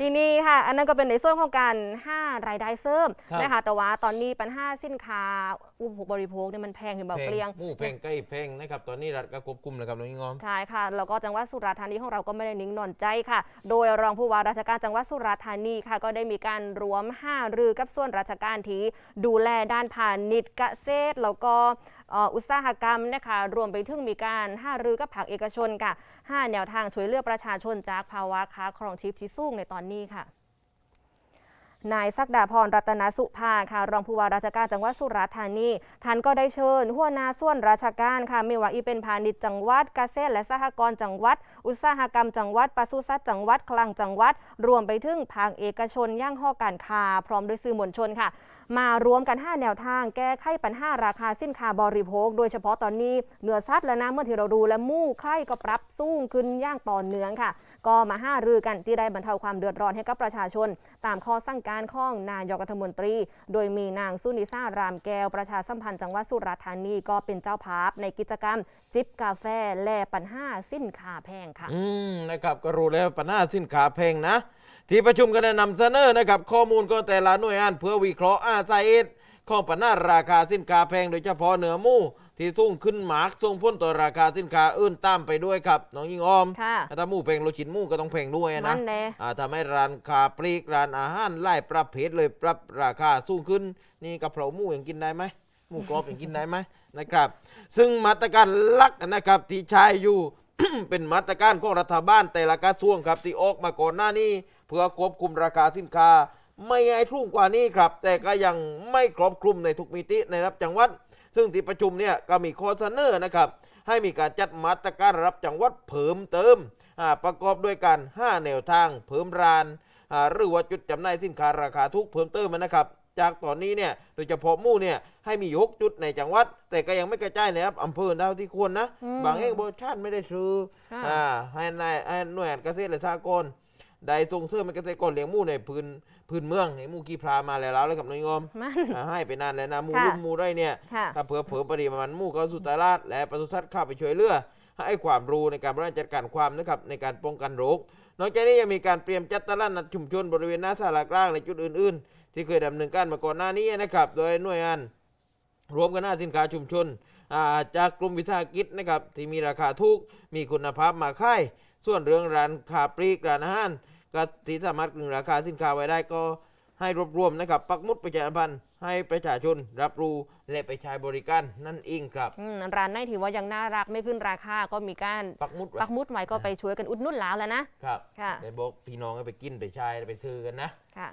ทีนี้ค่ะ อันนั้นก็เป็นในส่วนของการห้ารายได้เสริมครับ นะคะแต่ว่าตอนนี้ปัญหาสินค้าอุปโภคบริโภคเนี่ยมันแพงขึ้นแบบแพเกลียง หมูแพงใกล้แพงนะครับ ตอนนี้รัฐก็ควบคุมนะครับน้องยิงออม ใช่ค่ะแล้วก็จังหวัดสุราษฎร์ธานีของเราก็ไม่ได้นิ่งนอนใจค่ะ โดยรองผู้ว่าราชการจังหวัดสุราษฎร์ธานีค่ะ ก็ได้มีการรวมห้ารือกับส่วนราชการที่ดูแลด้านพาณิชย์เกษตรแล้วก็เอุตสาหกรรมนะคะรวมไปถึงมีการห้ารือกับภาคเอกชนค่ะห้าแนวทางช่วยเหลือกประชาชนจากภาวะค้าครองชีพที่สูงในตอนนี้ค่ะนายศักดาพรรัตนสุภาค่ะ รองผู้ว่าราชการจังหวัดสุราษฎร์ธานีท่านก็ได้เชิญ หัวหน้าส่วนราชการค่ะไม่ว่าอีเป็นพาณิชย์จังหวัดเกษตรและสหกรณ์จังหวัด อุตสาหกรรมจังหวัดปศุสัตว์จังหวัดคลังจังหวัด รวมไปถึงภาคเอกชนย่างห้อการค้าพร้อมด้วยสื่อมวลชนค่ะ มารวมกัน 5 แนวทาง แก้ไขปัญหาราคาสินค้าบริโภค โดยเฉพาะตอนนี้เนื้อสัตว์และน้ำเมื่อที่เราดูและมู่ไข่ก็ปรับสูงขึ้นย่างต่อเนื่องค่ะ ก็มาห้ารือกันที่ได้บรรเทาความเดือดร้อนให้กับประชาชน ตามข้อสั่งการของนายกรัฐมนตรี โดยมีนางสุนิสารามแก้วประชาสัมพันธ์จังหวัดสุราษฎร์ธานีก็เป็นเจ้าภาพในกิจกรรม จิบกาแฟแลปัญหาสินค้าแพงค่ะ อืมนะครับก็รู้แล้วปัญหาสินค้าแพงนะ ที่ประชุมก็ได้นำเสนอนะครับข้อมูลก็แต่ละหน่วยงานเพื่อวิเคราะห์อาสาเหตุของปัญหาราคาสินค้าแพงโดยเฉพาะเนื้อหมูที่สูงขึ้นหมากส่งผลต่อราคาสินค้าอื่นตามไปด้วยครับน้องยิงออม ค่ะ ถ้าหมูแพงโลชิ้นหมูก็ต้องแพงด้วยมันะนแน่อ่าทำให้ร้านค้าปลีกร้านอาหารไล่ประเภทเลยปรับราคาสูงขึ้น นี่กะเพราหมูยังกินได้ไหมหมูกรอบยังกินได้ไหมนะครับ ซึ่งมาตรการหลักนะครับที่ใช้อยู่ เป็นมาตรการของรัฐบาลแต่ละกระทรวงครับที่ออกมาก่อนหน้านี้เพื่อควบคุมราคาสินค้า ไม่ให้ทุ่งกว่านี้ครับ แต่ก็ยังไม่ครอบคลุมในทุกมิติในรับจังหวัด ซึ่งที่ประชุมเนี่ยก็มีข้อเสนอนะครับ ให้มีการจัดมาตรการรับจังหวัดเพิ่มเติมอ่าประกอบด้วยการ5แนวทาง เพิ่มรานอ่าหรือว่าจุดจำหน่ายสินค้าราคาทุกเพิ่มเติมนะครับจากตอนนี้เนี่ยโดยเฉพาะหมู่เนี่ยให้มีหกจุดในจังหวัด แต่ก็ยังไม่กระจายในรับอำเภอเท่าที่ควรนะอืมบางแห่งบริชาติไม่ได้ซื้อค่ะอ่าให้นายให้หน่วยงานเกษตรและสหกรณ์ ได้ส่งเสริมให้เกษตรกรเลี้ยงหมูในพื้นพื้นเมืองในหมูกีพรามาแล้วแล้วกับน้อยงอมมัน อ่าให้ไปนานแล้วนะหมูค่ะลุ่มหมูไรเนี่ยค่ะถ้าเผื่อเผลอปริมาณหมูเข้าสู่ตลาดและปศุสัตว์เข้าไปช่วยเหลือให้ความรู้ในการบริหารจัดการความนะครับในการป้องกันโรคนอกจากนี้ยังมีการเตรียมจัดตลาดนัดชุมชนบริเวณหน้าสารกลางในจุดอื่น ๆ ที่เคยดำเนินการมาก่อนหน้านี้นะครับ โดยหน่วยงาน รวมกันหน้าสินค้าชุมชนอ่าจากกลุ่มวิสาหกิจนะครับที่มีราคาถูกมีคุณภาพมาค่าย ส่วนเรื่องร้านค้าปลีกร้านอาหาร ก็ที่สามารถกึงราคาสินค้าไว้ได้ก็ให้รวบรวมนะครับ ปักหมุดประชาสัมพันธ์ให้ประชาชนรับรู้และไปใช้บริการนั่นเองครับอืมร้านไหนถือว่ายังน่ารักไม่ขึ้นราคาก็มีการปักหมุดไว้ปักหมุดไว้ก็ไปช่วยกันอุดหนุนหลาวแล้วนะครับค่ะได้บอกพี่น้องให้ไปกินไปใช้ไปซื้อกันนะค่ะ